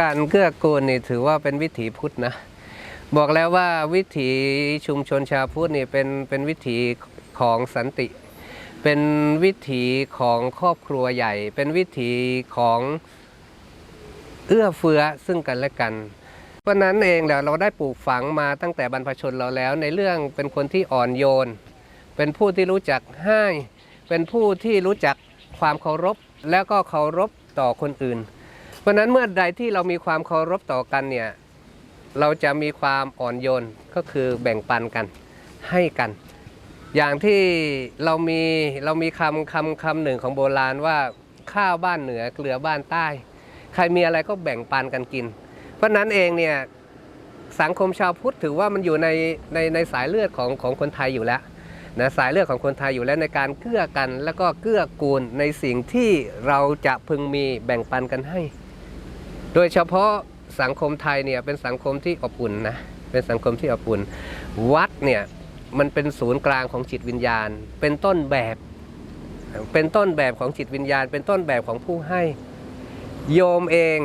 การเกื้อกูลนี่ถือว่าเป็นวิถีพุทธนะ บอกแล้วว่าวิถีชุมชนชาวพุทธนี่เป็นเป็นวิถีของสันติ เป็นวิถีของครอบครัวใหญ่ เป็นวิถีของเอื้อเฟื้อซึ่งกันและกัน เพราะนั้นเองเนี่ยเราได้ปลูกฝังมาตั้งแต่บรรพชนเราแล้ว ในเรื่องเป็นคนที่อ่อนโยน เป็นผู้ที่รู้จักให้ เป็นผู้ที่รู้จักความเคารพ แล้วก็เคารพต่อคนอื่น ราะฉะนั้นเมื่อใดที่เรามีความเคารพต่อกันเนี่ยเราจะมีความอ่อนโยนก็คือแบ่งปันกันให้กัน อย่างที่เรามีเรามีคำคำคำหนึ่งของโบราณว่าข้าวบ้านเหนือเกลือบ้านใต้ ใครมีอะไรก็แบ่งปันกันกิน เพราะนั้นเองเนี่ยสังคมชาวพุทธถือว่ามันอยู่ในในในสายเลือดของของคนไทยอยู่แล้วนะสายเลือดของคนไทยอยู่แล้วในการเกื้อกัน แล้วก็เกื้อกูลในสิ่งที่เราจะพึงมีแบ่งปันกันให้ โดยเฉพาะสังคมไทยเนี่ยเป็นสังคมที่อบอุ่นนะเป็นสังคมที่อบอุ่น วัดเนี่ยมันเป็นศูนย์กลางของจิตวิญญาณ เป็นต้นแบบ เป็นต้นแบบของจิตวิญญาณ เป็นต้นแบบของผู้ให้ โยมเอง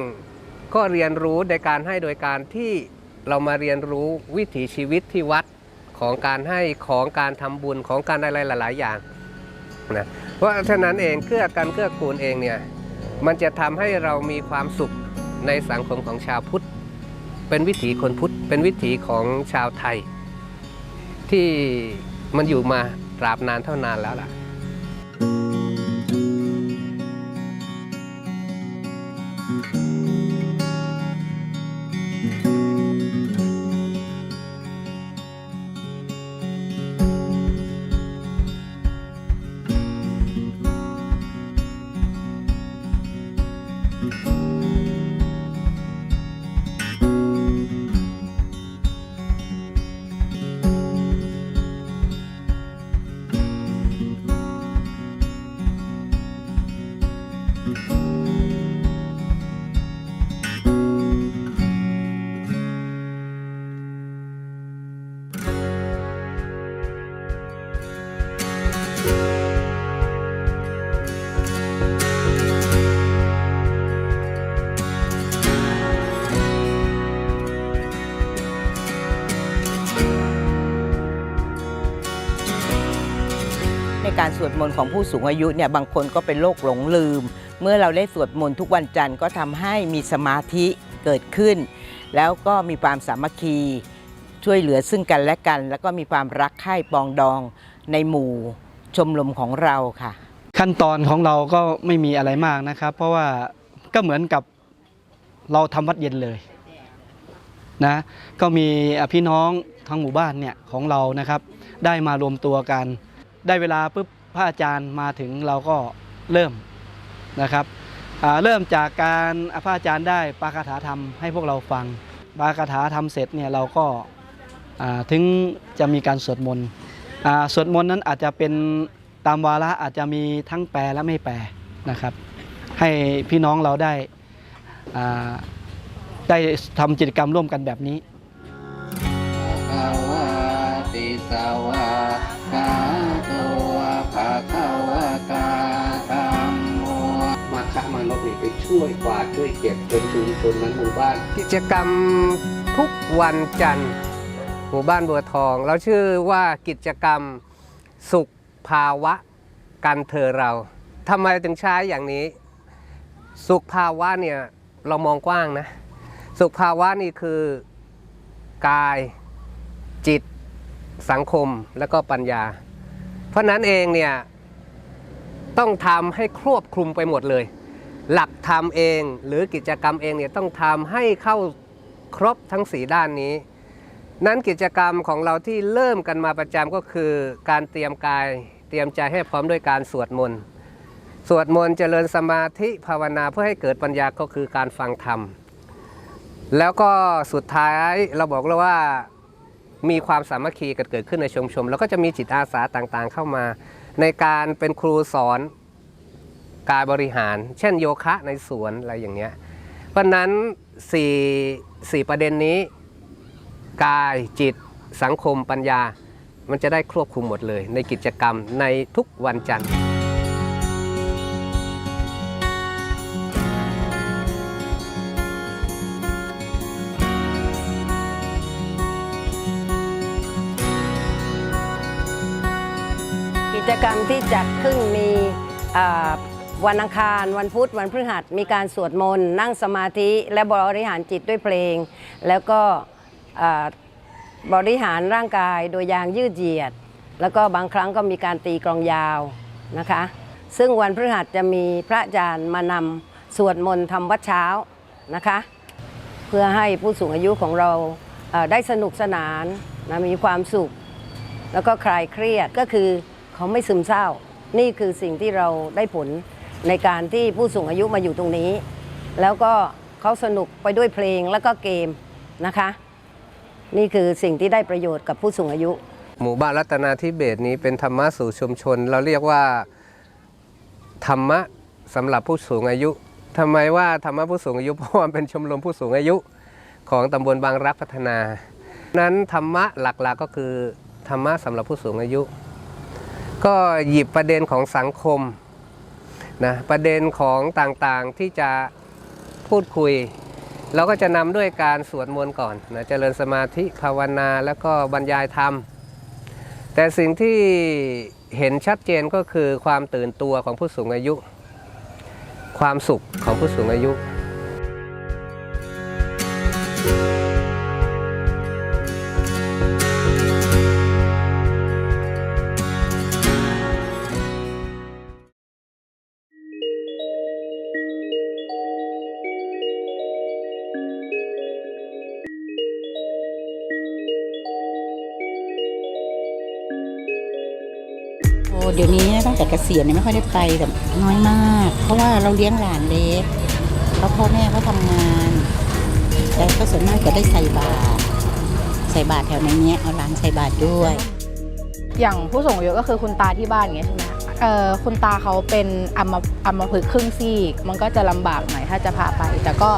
ก็เรียนรู้ในการให้โดยการที่เรามาเรียนรู้วิถีชีวิตที่วัดของการให้ของการทำบุญของการอะไรหลาย ๆ อย่างนะเพราะฉะนั้นเองเกื้อกันเกื้อกูลเองเนี่ยมันจะทำให้เรามีความสุข ในสังคมของชาวพุทธ เป็นวิถีคนพุทธ เป็นวิถีของชาวไทย ที่มันอยู่มาตราบนานเท่านานแล้วล่ะ ดมนต์ของผู้สูงอายุเนี่ยบางคนก็เป็นโรคหลงลืม เมื่อเราได้สวดมนต์ทุกวันจันทร์ก็ทำให้มีสมาธิเกิดขึ้น แล้วก็มีความสามัคคี ช่วยเหลือซึ่งกันและกัน แล้วก็มีความรักใคร่ปองดองในหมู่ชมรมของเราค่ะ ขั้นตอนของเราก็ไม่มีอะไรมากนะครับ เพราะว่าก็เหมือนกับเราทำวัดเย็นเลยนะก็มีพี่น้องทั้งหมู่บ้านเนี่ยของเรานะครับ ได้มารวมตัวกัน ได้เวลาปุ๊บ พระอาจารย์มาถึงเราก็เริ่มนะครับเริ่มจากการพระอาจารย์ได้ปาคาถาธรรมให้พวกเราฟังปาคาถาธรรมเสร็จเนี่ยเราก็ถึงจะมีการสวดมนต์สวดมนต์นั้นอาจจะเป็นตามวาระอาจจะมีทั้งแปลและไม่แปลนะครับ ให้พี่น้องเราได้ได้ทำกิจกรรมร่วมกันแบบนี้ภาวะติสวะกาโต ภะคะวะตาธัมโมมาคะมานพนี่ไปช่วยกวาดช่วยเก็บจนชุมชนนั้นหมู่บ้าน กิจกรรมทุกวันจันทร์หมู่บ้านบัวทอง เราชื่อว่ากิจกรรมสุขภาวะกันเธอเราทำไมถึงใช้อย่างนี้ สุขภาวะเนี่ยเรามองกว้างนะ สุขภาวะนี่คือกายจิตสังคมและก็ปัญญา เพราะนั้นเองเนี่ยต้องทำให้ครอบคลุมไปหมดเลย หลักธรรมเองหรือกิจกรรมเองเนี่ยต้องทำให้เข้าครบทั้งสีด้านนี้ นั้นกิจกรรมของเราที่เริ่มกันมาประจำก็คือ การเตรียมกายเตรียมใจให้พร้อมด้วยการสวดมนต์สวดมนต์เจริญสมาธิภาวนาเพื่อให้เกิดปัญญาก็คือการฟังธรรม แล้วก็สุดท้ายเราบอกแล้วว่า มีความสามัคคีกันเกิดขึ้นในชุมชนแล้วก็จะมีจิตอาสาต่างๆ เข้ามา ในการเป็นครูสอนการบริหาร เช่นโยคะในสวนอะไรอย่างเงี้ยเพราะฉะนั้นสี่สี่ประเด็นนี้ กายจิต สังคมปัญญา มันจะได้ครอบคลุมหมดเลย ในกิจกรรมในทุกวันจันทร์ ที่จัดขึ้นมีวันอังคารวันพุธวันพฤหัสมีการสวดมนต์นั่งสมาธิและบริหารจิตด้วยเพลง แล้วก็บริหารร่างกายโดยยางยืดเหยียด แล้วก็บางครั้งก็มีการตีกลองยาวนะคะ ซึ่งวันพฤหัสจะมีพระอาจารย์มานำสวดมนต์ทำวัดเช้านะคะ เพื่อให้ผู้สูงอายุของเราได้สนุกสนานนะมีความสุข แล้วก็คลายเครียดก็คือ เขาไม่ซึมเศร้า นี่คือสิ่งที่เราได้ผลในการที่ผู้สูงอายุมาอยู่ตรงนี้ แล้วก็เขาสนุกไปด้วยเพลงแล้วก็เกมนะคะ นี่คือสิ่งที่ได้ประโยชน์กับผู้สูงอายุ หมู่บ้านรัตนาธิเบศนี้เป็นธรรมะสู่ชุมชน เราเรียกว่าธรรมะสำหรับผู้สูงอายุทำไมว่าธรรมะผู้สูงอายุเพราะว่าเป็นชมรมผู้สูงอายุของตำบลบางรักพัฒนา นั้นธรรมะหลักๆก็คือธรรมะสำหรับผู้สูงอายุ ก็หยิบประเด็นของสังคมนะประเด็นของต่างๆที่จะพูดคุย เราก็จะนำด้วยการสวดมนต์ก่อนนะเจริญสมาธิภาวนาแล้วก็บรรยายธรรม แต่สิ่งที่เห็นชัดเจนก็คือความตื่นตัวของผู้สูงอายุ ความสุขของผู้สูงอายุ เกษียณเนี่ยไม่ค่อยได้ไปแต่น้อยมาก เพราะว่าเราเลี้ยงหลานเล็กเพราะพ่อแม่เขาทำงาน แต่ก็ส่วนมากจะได้ใส่บาตรใส่บาตรแถวในนี้เอาหลานใส่บาตรด้วย อย่างผู้สูงอายุก็คือคุณตาที่บ้านอย่างเงี้ยใช่ไหมคะเอ่อคุณตาเขาเป็นอัมอัมพฤกษ์ครึ่งซีก มันก็จะลำบากหน่อยถ้าจะพาไป แต่ก็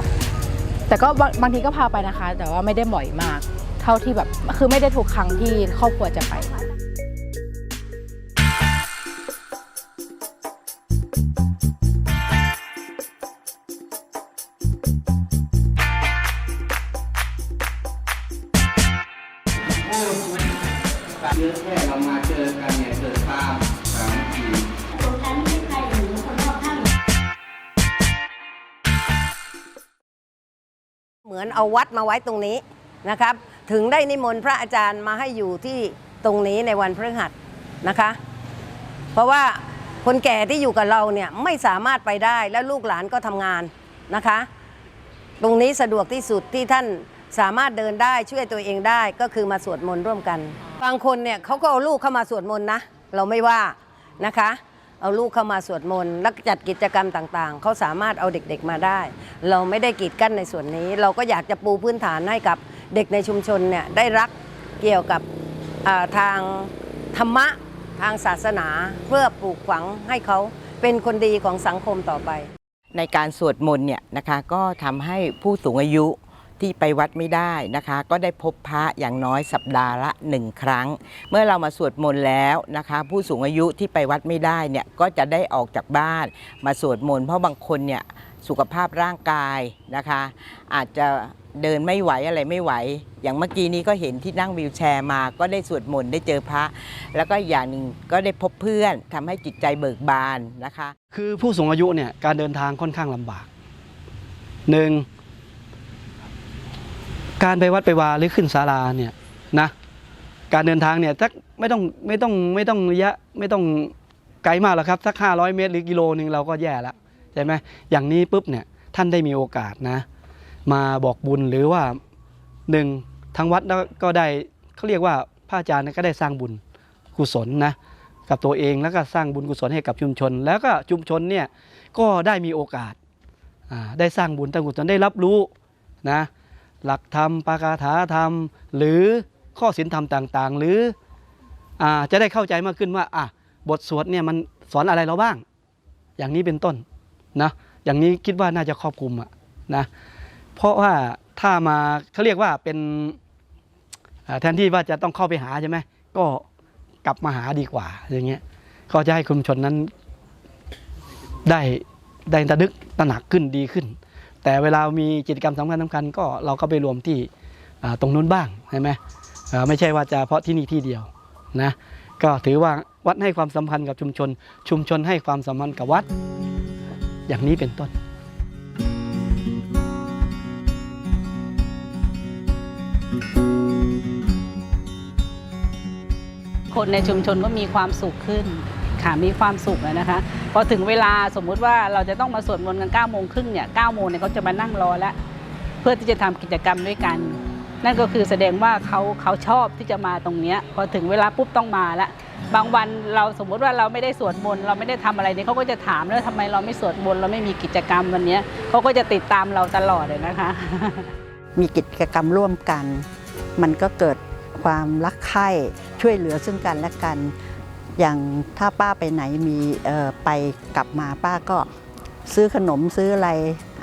แต่ก็บางบางทีก็พาไปนะคะ แต่ว่าไม่ได้บ่อยมาก เท่าที่แบบคือไม่ได้ทุกครั้งที่ครอบครัวจะไป เอนเอาวัดมาไว้ตรงนี้นะครับ ถึงได้นิมนต์พระอาจารย์มาให้อยู่ที่ตรงนี้ในวันพฤหัสนะคะ เพราะว่าคนแก่ที่อยู่กับเราเนี่ยไม่สามารถไปได้แล้วลูกหลานก็ทำงานนะคะ ตรงนี้สะดวกที่สุดที่ท่านสามารถเดินได้ช่วยตัวเองได้ก็คือมาสวดมนต์ร่วมกัน บางคนเนี่ยเขาก็เอาลูกเข้ามาสวดมนต์นะ เราไม่ว่านะคะ เอาลูกเข้ามาสวดมนต์แล้วจัดกิจกรรมต่างๆ เขาสามารถเอาเด็กๆมาได้ เราไม่ได้กีดกั้นในส่วนนี้ เราก็อยากจะปูพื้นฐานให้กับเด็กในชุมชนเนี่ยได้รักเกี่ยวกับาทางธรรมะทางศาสนาเพื่อปลูกฝังให้เขาเป็นคนดีของสังคมต่อไป ในการสวดมนต์เนี่ยนะคะก็ทำให้ผู้สูงอายุ ที่ไปวัดไม่ได้นะคะ ก็ได้พบพระอย่างน้อยสัปดาห์ละหนึ่งครั้ง เมื่อเรามาสวดมนต์แล้วนะคะ ผู้สูงอายุที่ไปวัดไม่ได้เนี่ยก็จะได้ออกจากบ้าน มาสวดมนต์เพราะบางคนเนี่ยสุขภาพร่างกายนะคะ อาจจะเดินไม่ไหวอะไรไม่ไหว อย่างเมื่อกี้นี้ก็เห็นที่นั่งวีลแชร์มา ก็ได้สวดมนต์ได้เจอพระ แล้วก็อย่างหนึ่งก็ได้พบเพื่อนทำให้จิตใจเบิกบานนะคะ คือผู้สูงอายุเนี่ยการเดินทางค่อนข้างลำบากหนึ่ง การไปวัดไปวาหรือขึ้นศาลาเนี่ยนะการเดินทางเนี่ยสักไม่ต้องไม่ต้องไม่ต้องระยะไม่ต้องไกลมากหรอกครับสัก 500 เมตรหรือกิโลหนึ่งเราก็แย่แล้วใช่ไหมอย่างนี้ปุ๊บเนี่ยท่านได้มีโอกาสนะ มาบอกบุญหรือว่าหนึ่งทางวัดก็ได้เขาเรียกว่าพระอาจารย์ก็ได้สร้างบุญกุศลนะกับตัวเองแล้วก็สร้างบุญกุศลให้กับชุมชน แล้วก็ชุมชนเนี่ยก็ได้มีโอกาสได้สร้างบุญตั้งกุศลได้รับรู้นะ หลักธรรมปาคาถาธรรม หรือข้อศีลธรรมต่างๆ หรืออจะได้เข้าใจมากขึ้นว่าอะบทสวดเนี่ยมันสอนอะไรเราบ้าง อย่างนี้เป็นต้นนะอย่างนี้คิดว่าน่าจะครอบคลุมอะนะเพราะว่าถ้ามาเขาเรียกว่าเป็นแทนที่ว่าจะต้องเข้าไปหาใช่ไหมก็กลับมาหาดีกว่าอย่างเงี้ยก็จะให้ชุมชนนั้นได้ได้ตระนึกตระหนักขึ้นดีขึ้น แต่เวลามีกิจกรรมสำคัญสำคัญก็เราก็ไปรวมที่ตรงนู้นบ้างใช่ไหมไม่ใช่ว่าจะเพาะที่นี่ที่เดียวนะก็ถือว่าวัดให้ความสัมพันธ์กับชุมชน ชุมชนให้ความสัมพันธ์กับวัด อย่างนี้เป็นต้นคนในชุมชนก็มีความสุขขึ้น ค่ะมีความสุขนะคะพอถึงเวลาสมมุติว่าเราจะต้องมาสวดมนต์กัน9ก้าโมงครึ่งเนี่ยเก้าโมงเนี่ยเขาจะมานั่งรอแล้ว เพื่อที่จะทำกิจกรรมด้วยกัน นั่นก็คือแสดงว่าเขาเขาชอบที่จะมาตรงเนี้ยพอถึงเวลาปุ๊บต้องมาละบางวันเราสมมุติว่าเราไม่ได้สวดมนต์เราไม่ได้ทำอะไรเนี่ยเขาก็จะถามแล้วทำไมเราไม่สวดมนต์เราไม่มีกิจกรรมวันเนี้ยเขาก็จะติดตามเราตลอดเลยนะคะ มีกิจกรรมร่วมกัน มันก็เกิดความรักใคร่ช่วยเหลือซึ่งกันและกัน อย่างถ้าป้าไปไหนมีไปกลับมาป้าก็ซื้อขนมซื้ออะไร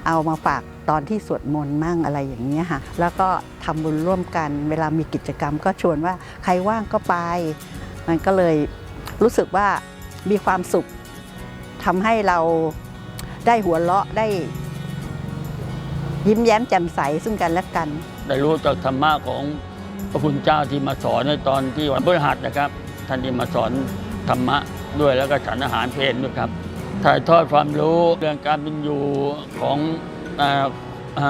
เอามาฝากตอนที่สวดมนต์มั่งอะไรอย่างเงี้ค่ะ แล้วก็ทำบุญร่วมกัน เวลามีกิจกรรมก็ชวนว่าใครว่างก็ไป มันก็เลยรู้สึกว่ามีความสุขทำให้เราได้หัวเราะได้ ยิ้มแย้มแจ่มใสซึ่งกันและกัน ได้รู้จากธรรมะของพระคุณเจ้าที่มาสอนในตอนที่วันพฤหัสนะครับ ท่านที่มาสอนธรรมะด้วยแล้วก็ฉันอาหารเพลด้วยครับ ถ่ายทอดความรู้เรื่องการเป็นอยู่ของอ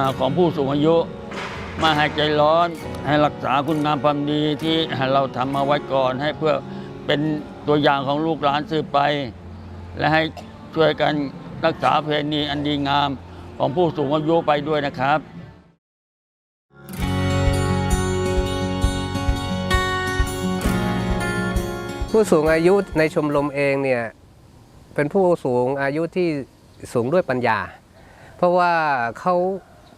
อของผู้สูงอายุ มาให้ใจร้อนให้รักษาคุณงามความดีที่เราทำมาไว้ก่อนให้เพื่อเป็นตัวอย่างของลูกหลานสืบไป และให้ช่วยกันรักษาเพณีอันดีงามของผู้สูงอายุไปด้วยนะครับ ผู้สูงอายุในชมรมเองเนี่ยเป็นผู้สูงอายุที่สูงด้วยปัญญา เพราะว่าเขา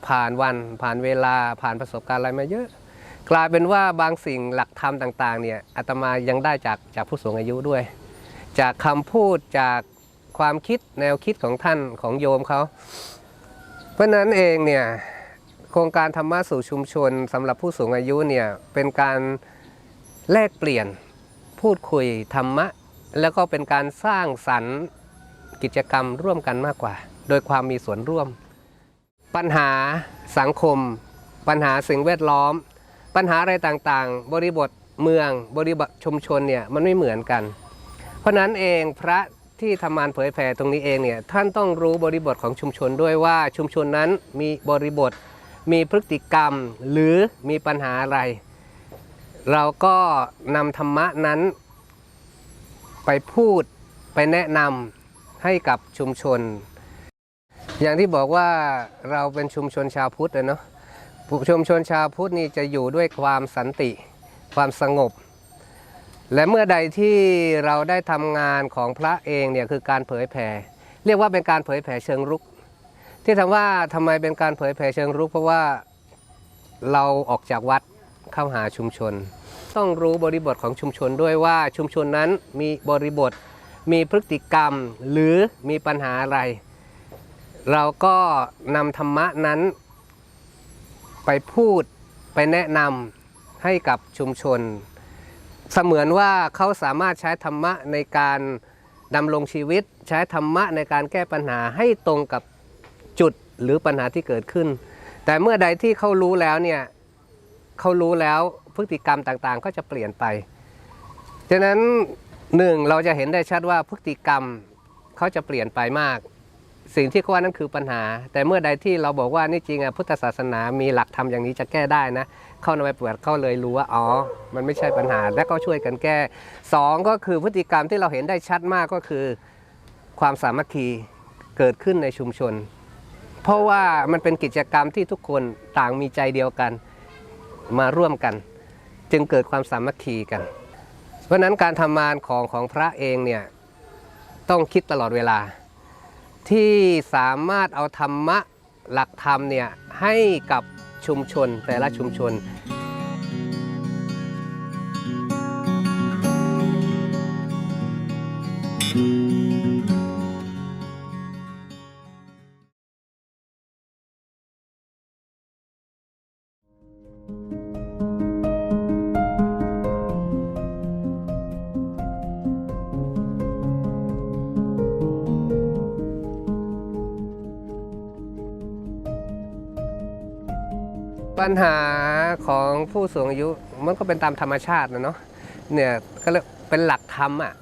ผ่านวันผ่านเวลาผ่านประสบการณ์อะไรมาเยอะ กลายเป็นว่าบางสิ่งหลักธรรมต่างๆเนี่ยอาตมายังได้จากจากผู้สูงอายุด้วย จากคำพูดจากความคิดแนวคิดของท่านของโยมเขา เพราะฉะนั้นเองเนี่ยโครงการธรรมะสู่ชุมชนสำหรับผู้สูงอายุเนี่ยเป็นการแลกเปลี่ยน พูดคุยธรรมะ แล้วก็เป็นการสร้างสรรค์กิจกรรมร่วมกันมากกว่า โดยความมีส่วนร่วม ปัญหาสังคม ปัญหาสิ่งแวดล้อม ปัญหาอะไรต่างๆ บริบทเมืองบริบทชุมชนเนี่ยมันไม่เหมือนกัน เพราะนั้นเองพระที่ทำงานเผยแผ่ตรงนี้เองเนี่ยท่านต้องรู้บริบทของชุมชนด้วยว่าชุมชนนั้นมีบริบท มีพฤติกรรม หรือมีปัญหาอะไร เราก็นำธรรมะนั้น ไปพูดไปแนะนำให้กับชุมชน อย่างที่บอกว่าเราเป็นชุมชนชาวพุทธอะเนาะชุมชนชาวพุทธนี่จะอยู่ด้วยความสันติ ความสงบ และเมื่อใดที่เราได้ทำงานของพระเองเนี่ยคือการเผยแผ่ เรียกว่าเป็นการเผยแผ่เชิงรุก ที่ทำว่าทำไมเป็นการเผยแผ่เชิงรุก เพราะว่าเราออกจากวัด เข้าหาชุมชน ต้องรู้บริบทของชุมชนด้วยว่าชุมชนนั้นมีบริบท มีพฤติกรรมหรือมีปัญหาอะไร เราก็นำธรรมะนั้น ไปพูดไปแนะนำให้กับชุมชน เสมือนว่าเขาสามารถใช้ธรรมะในการดำรงชีวิต ใช้ธรรมะในการแก้ปัญหาให้ตรงกับจุดหรือปัญหาที่เกิดขึ้น แต่เมื่อใดที่เขารู้แล้วเนี่ย เขารู้แล้วพฤติกรรมต่างๆ ก็จะเปลี่ยนไปฉะนั้นหนึ่งเราจะเห็นได้ชัดว่าพฤติกรรมเขาจะเปลี่ยนไปมาก สิ่งที่เขาว่านั่นคือปัญหา แต่เมื่อใดที่เราบอกว่านี่จริงอะพุทธศาสนามีหลักธรรมอย่างนี้จะแก้ได้นะ เข้านไปเปิดเขาเลยรู้ว่าอ๋อ มันไม่ใช่ปัญหาและก็ช่วยกันแก้สองก็คือพฤติกรรมที่เราเห็นได้ชัดมากก็คือ ความสามัคคีเกิดขึ้นในชุมชน เพราะว่ามันเป็นกิจกรรมที่ทุกคนต่างมีใจเดียวกัน มาร่วมกัน จึงเกิดความสามัคคีกัน เพราะนั้นการทำงานของของพระเองเนี่ยต้องคิดตลอดเวลา ที่สามารถเอาธรรมะหลักธรรมเนี่ยให้กับชุมชนแต่ละชุมชน ปัญหาของผู้สูงอายุมันก็เป็นตามธรรมชาตินะเนาะเนี่ยก็เลยเป็นหลักธรรมอะ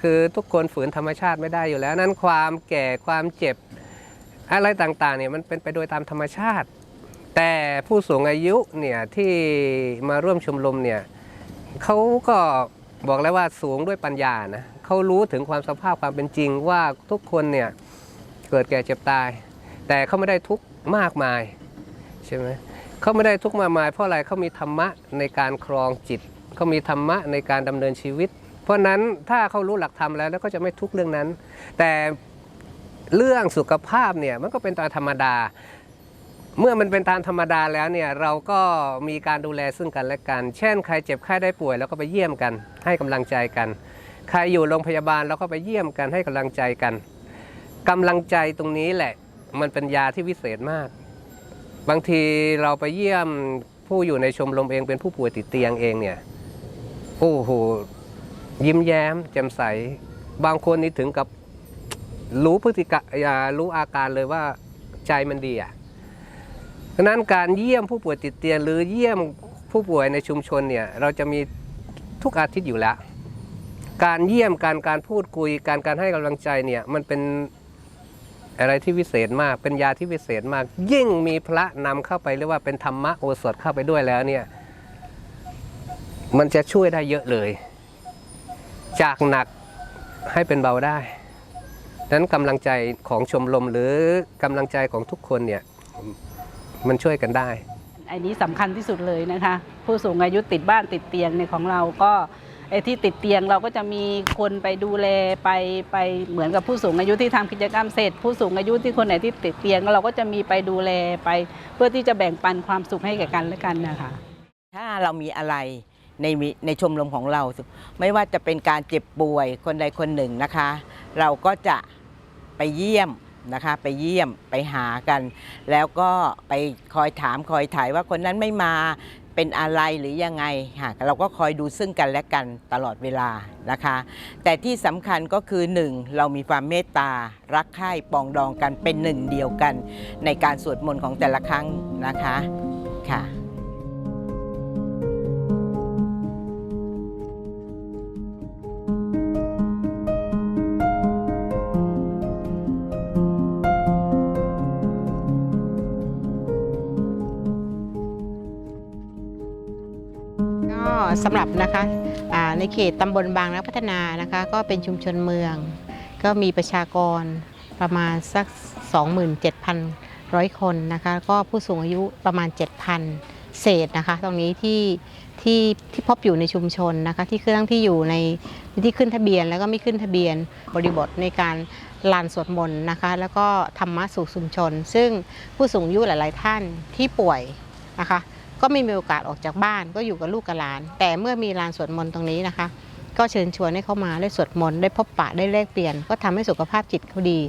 คือทุกคนฝืนธรรมชาติไม่ได้อยู่แล้วนั้นความแก่ความเจ็บอะไรต่างๆเนี่ยมันเป็นไปโดยตามธรรมชาติ แต่ผู้สูงอายุเนี่ยที่มาร่วมชมรมเนี่ยเขาก็บอกแล้วว่าสูงด้วยปัญญานะเขารู้ถึงความสภาพความเป็นจริงว่าทุกคนเนี่ยเกิดแก่เจ็บตาย แต่เขาไม่ได้ทุกข์มากมายใช่ไหม เขาไม่ได้ทุกข์มากมายเพราะอะไรเขามีธรรมะในการครองจิตเขามีธรรมะในการดำเนินชีวิต เพราะนั้นถ้าเขารู้หลักธรรมแล้วแล้วก็จะไม่ทุกข์เรื่องนั้น แต่เรื่องสุขภาพเนี่ยมันก็เป็นตามธรรมดา เมื่อมันเป็นตามธรรมดาแล้วเนี่ยเราก็มีการดูแลซึ่งกันและกัน เช่น ใครเจ็บไข้ได้ป่วยเราก็ไปเยี่ยมกัน ให้กำลังใจกัน ใครอยู่โรงพยาบาลเราก็ไปเยี่ยมกันให้กำลังใจกันกำลังใจตรงนี้แหละ มันเป็นยาที่วิเศษมาก บางทีเราไปเยี่ยมผู้อยู่ในชมรมเองเป็นผู้ป่วยติดเตียงเองเนี่ยโอ้โหยิ้มแย้ม แจ่มใส บางคนนี่ถึงกับรู้พฤติกรรมรู้อาการเลยว่าใจมันดีอะฉะนั้นการเยี่ยมผู้ป่วยติดเตียงหรือเยี่ยมผู้ป่วยในชุมชนเนี่ยเราจะมีทุกอาทิตย์อยู่แล้ว การเยี่ยมการการพูดคุย การการให้กำลังใจเนี่ยมันเป็น อะไรที่วิเศษมาก เป็นยาที่วิเศษมาก ยิ่งมีพระนำเข้าไปเรียกว่าเป็นธรรมะโอสถเข้าไปด้วยแล้วเนี่ยมันจะช่วยได้เยอะเลย จากหนักให้เป็นเบาได้ดังนั้นกำลังใจของชมรมหรือกำลังใจของทุกคนเนี่ยมันช่วยกันได้ อันนี้สำคัญที่สุดเลยนะคะ ผู้สูงอายุติดบ้านติดเตียงในของเราก็ ไอ้ที่ติดเตียงเราก็จะมีคนไปดูแลไปไปเหมือนกับผู้สูงอายุที่ทำกิจกรรมเสร็จ ผู้สูงอายุที่คนไหนที่ติดเตียง เราก็จะมีไปดูแลไป เพื่อที่จะแบ่งปันความสุขให้แก่กันและกันนะคะถ้าเรามีอะไรในในชมรมของเรา ไม่ว่าจะเป็นการเจ็บป่วยคนใดคนหนึ่งนะคะ เราก็จะไปเยี่ยมนะคะไปเยี่ยมไปหากัน แล้วก็ไปคอยถามคอยถ่ายว่าคนนั้นไม่มาเป็นอะไรหรือยังไงค่ะเราก็คอยดูซึ่งกันและกันตลอดเวลานะคะ แต่ที่สำคัญก็คือหนึ่งเรามีความเมตตา รักใคร่ปองดองกันเป็นหนึ่งเดียวกัน ในการสวดมนต์ของแต่ละครั้งนะคะค่ะ สำหรับนะคะในเขตตำบลบางนักพัฒนานะคะก็เป็นชุมชนเมือง ก็มีประชากรประมาณสัก 27,100 คนนะคะก็ผู้สูงอายุประมาณ 7,000 เศษนะคะตรงนี้ที่ที่ที่พบอยู่ในชุมชนนะคะที่เครื่องที่อยู่ในที่ขึ้นทะเบียนแล้วก็ไม่ขึ้นทะเบียนบริบทในการลานสวดมนต์นะคะแล้วก็ธรรมะสู่ชุมชน ซึ่งผู้สูงอายุหลาย ๆ ท่านที่ป่วยนะคะ ก็ไม่มีโอกาสออกจากบ้านก็อยู่กับลูกกับหลาน แต่เมื่อมีลานสวดมนต์ตรงนี้นะคะ ก็เชิญชวนให้เขามาได้สวดมนต์ได้พบปะได้แลกเปลี่ยน ก็ทำให้สุขภาพจิตเขาดี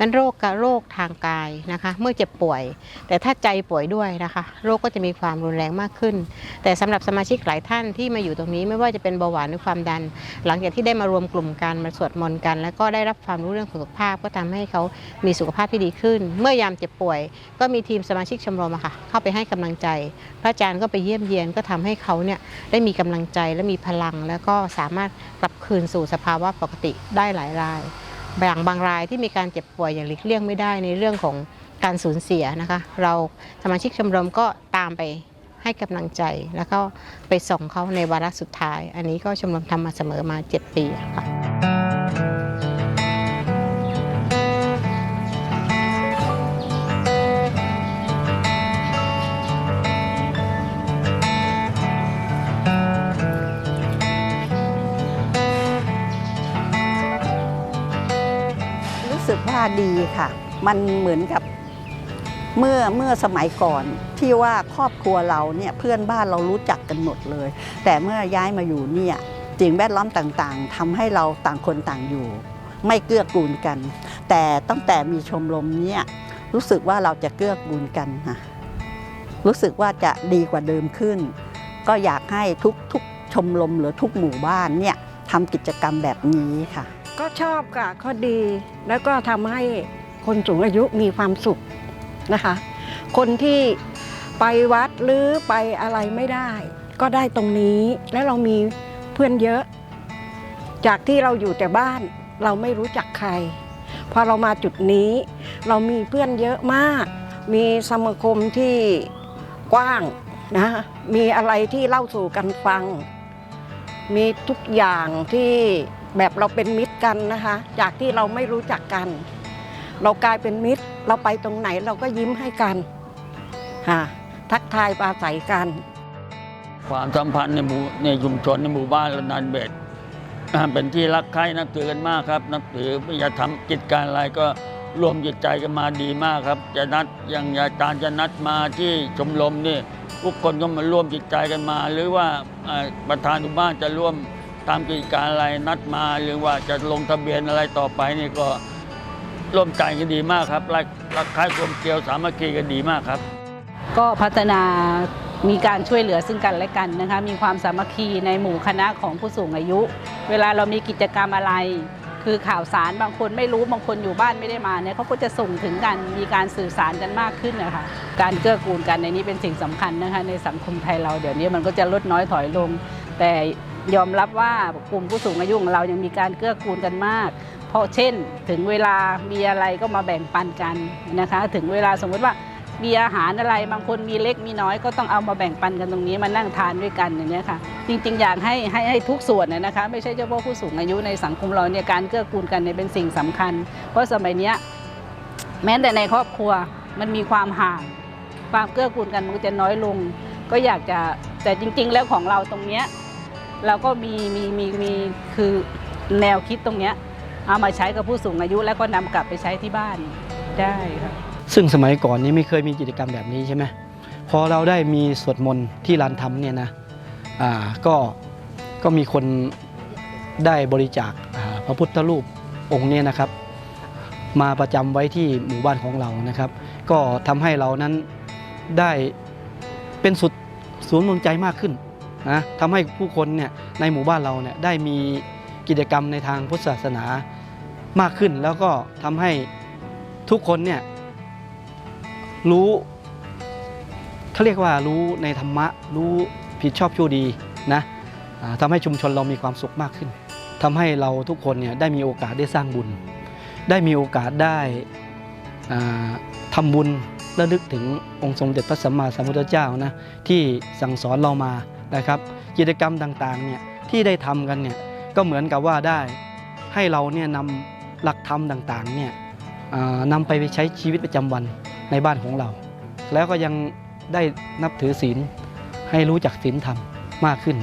นั้นโรคกับโรคทางกายนะคะ เมื่อเจ็บป่วย แต่ถ้าใจป่วยด้วยนะคะ โรคก็จะมีความรุนแรงมากขึ้น แต่สำหรับสมาชิกหลายท่านที่มาอยู่ตรงนี้ไม่ว่าจะเป็นเบาหวานหรือความดัน หลังจากที่ได้มารวมกลุ่มกันมาสวดมนต์กัน แล้วก็ได้รับความรู้เรื่องสุขภาพก็ทำให้เขามีสุขภาพที่ดีขึ้น เมื่อยามเจ็บป่วย ก็มีทีมสมาชิกชมรมอะค่ะ เข้าไปให้กำลังใจ พระอาจารย์ก็ไปเยี่ยมเยียนก็ทำให้เขาเนี่ยได้มีกำลังใจและมีพลังแล้วก็สามารถกลับคืนสู่สภาวะปกติได้หลายรายบางบางรายที่มีการเจ็บป่วยอย่างหลีกเลี่ยงไม่ได้ในเรื่องของการสูญเสียนะคะ เราสมาชิกชมรมก็ตามไปให้กำลังใจแล้วก็ไปส่งเขาในวาระสุดท้าย อันนี้ก็ชมรมทำมาเสมอมา 7 ปีค่ะ ว่าดีค่ะ มันเหมือนกับเมื่อเมื่อสมัยก่อนที่ว่าครอบครัวเราเนี่ยเพื่อนบ้านเรารู้จักกันหมดเลย แต่เมื่อย้ายมาอยู่เนี่ยสิ่งแวดล้อมต่างๆทำให้เราต่างคนต่างอยู่ ไม่เกื้อกูลกัน แต่ตั้งแต่มีชมรมเนี่ยรู้สึกว่าเราจะเกื้อกูลกันค่ะรู้สึกว่าจะดีกว่าเดิมขึ้น ก็อยากให้ทุกทุกชมรมหรือทุกหมู่บ้านเนี่ยทำกิจกรรมแบบนี้ค่ะ ก็ชอบค่ะเขาดี แล้วก็ทำให้คนสูงอายุมีความสุขนะคะ คนที่ไปวัดหรือไปอะไรไม่ได้ ก็ได้ตรงนี้แล้วเรามีเพื่อนเยอะ จากที่เราอยู่แต่บ้านเราไม่รู้จักใคร พอเรามาจุดนี้ เรามีเพื่อนเยอะมาก มีสมาคมที่กว้างนะมีอะไรที่เล่าสู่กันฟัง มีทุกอย่างที่ แบบเราเป็นมิตรกันนะคะ จากที่เราไม่รู้จักกัน เรากลายเป็นมิตร เราไปตรงไหนเราก็ยิ้มให้กันค่ะทักทายปราศัยกัน ความสัมพันธ์ในหมู่ในชุมชนในหมู่บ้านละนันเบ็ดเป็นที่รักใคร่นับถือกันมากครับ นับถือไม่อยากทำกิจการอะไรก็รวมจิตใจกันมาดีมากครับ จะนัดอย่างอาจารย์จะนัดมาที่ชมรมนี่ทุกคนก็มาร่วมจิตใจกันมา หรือว่าประธานหมู่บ้านจะร่วม ทำกิจการอะไรนัดมาหรือว่าจะลงทะเบียนอะไรต่อไปนี่ก็ร่วมใจกันดีมากครับรักรักใคร่กลมเกลียวสามัคคีกันดีมากครับ ก็พัฒนามีการช่วยเหลือซึ่งกันและกันนะคะ มีความสามัคคีในหมู่คณะของผู้สูงอายุ เวลาเรามีกิจกรรมอะไร คือข่าวสารบางคนไม่รู้บางคนอยู่บ้านไม่ได้มาเนี่ยเขาก็จะส่งถึงกันมีการสื่อสารกันมากขึ้นนะคะการเกื้อกูลกันในนี้เป็นสิ่งสำคัญนะคะในสังคมไทยเราเดี๋ยวนี้มันก็จะลดน้อยถอยลง แต่ ยอมรับว่ากลุ่มผู้สูงอายุของเรายังมีการเกื้อกูลกันมาก เพราะเช่นถึงเวลามีอะไรก็มาแบ่งปันกันนะคะ ถึงเวลาสมมติว่ามีอาหารอะไรบางคนมีเล็กมีน้อยก็ต้องเอามาแบ่งปันกันตรงนี้มานั่งทานด้วยกันอย่างนี้ค่ะ จริงๆ อยากให้ให้ให้ทุกส่วนนะนะคะ ไม่ใช่เฉพาะผู้สูงอายุในสังคมเราเนี่ยการเกื้อกูลกันเนี่ยเป็นสิ่งสำคัญ เพราะสมัยนี้แม้แต่ในครอบครัวมันมีความห่างความเกื้อกูลกันมันก็จะน้อยลง ก็อยากจะแต่จริง ๆ แล้วของเราตรงเนี้ย เราก็มีมีมีมีคือแนวคิดตรงเนี้ยเอามาใช้กับผู้สูงอายุแล้วก็นำกลับไปใช้ที่บ้านได้ค่ะ ซึ่งสมัยก่อนนี้ไม่เคยมีกิจกรรมแบบนี้ใช่ไหมพอเราได้มีสวดมนต์ที่ลานธรรมเนี่ยนะอ่าก็ก็มีคนได้บริจาคอ่าพระพุทธรูปองค์เนี้นะครับ มาประจำไว้ที่หมู่บ้านของเรานะครับ ก็ทำให้เรานั้นได้เป็นสุดศูนย์รวมใจมากขึ้น นะทำให้ผู้คนเนี่ยในหมู่บ้านเราเนี่ยได้มีกิจกรรมในทางพุทธศาสนามากขึ้น แล้วก็ทำให้ทุกคนเนี่ยรู้เขาเรียกว่ารู้ในธรรมะ รู้ผิดชอบชั่วดีนะทำให้ชุมชนเรามีความสุขมากขึ้นทำให้เราทุกคนเนี่ยได้มีโอกาสได้สร้างบุญ ได้มีโอกาสได้อ่าทำบุญและลึกถึงองค์สมเด็จพระสัมมาสัมพุทธเจ้านะที่สั่งสอนเรามา นะครับ กิจกรรมต่างๆเนี่ยที่ได้ทำกันเนี่ยก็เหมือนกับว่าได้ให้เราเนี่ยนำหลักธรรมต่างๆเนี่ยนำไปใช้ชีวิตประจำวันในบ้านของเรา แล้วก็ยังได้นับถือศีลให้รู้จักศีลธรรมมากขึ้น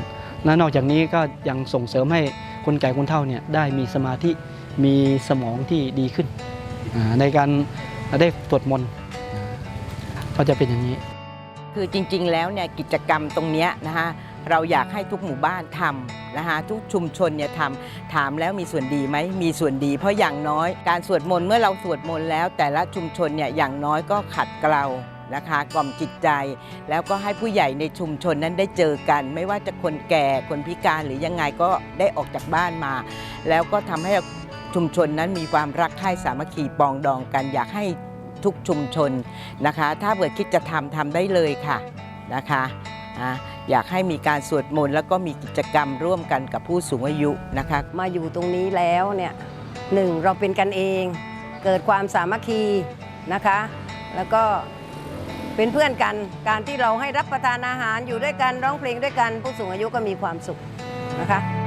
และนอกจากนี้ก็ยังส่งเสริมให้คนแก่คนเฒ่าเนี่ยได้มีสมาธิมีสมองที่ดีขึ้น ในการได้สวดมนต์ก็จะเป็นอย่างนี้ คือจริงๆ แล้วเนี่ยกิจกรรมตรงนี้นะคะเราอยากให้ทุกหมู่บ้านทำนะคะทุกชุมชนเนี่ยทำถามแล้วมีส่วนดีไหมมีส่วนดี เพราะอย่างน้อยการสวดมนต์เมื่อเราสวดมนต์แล้ว แต่ละชุมชนเนี่ยอย่างน้อยก็ขัดเกลานะคะกล่อมจิตใจ แล้วก็ให้ผู้ใหญ่ในชุมชนนั้นได้เจอกัน ไม่ว่าจะคนแก่คนพิการหรือยังไงก็ได้ออกจากบ้านมา แล้วก็ทำให้ชุมชนนั้นมีความรักใคร่สามัคคีปองดองกันอยากให้ ทุกชุมชนนะคะ ถ้าเกิดคิดจะทำทำได้เลยค่ะนะคะอะอยากให้มีการสวดมนต์แล้วก็มีกิจกรรมร่วมกันกับผู้สูงอายุนะคะ มาอยู่ตรงนี้แล้วเนี่ยหนึ่งเราเป็นกันเอง เกิดความสามัคคีนะคะ แล้วก็เป็นเพื่อนกันการที่เราให้รับประทานอาหารอยู่ด้วยกันร้องเพลงด้วยกัน ผู้สูงอายุก็มีความสุขนะคะ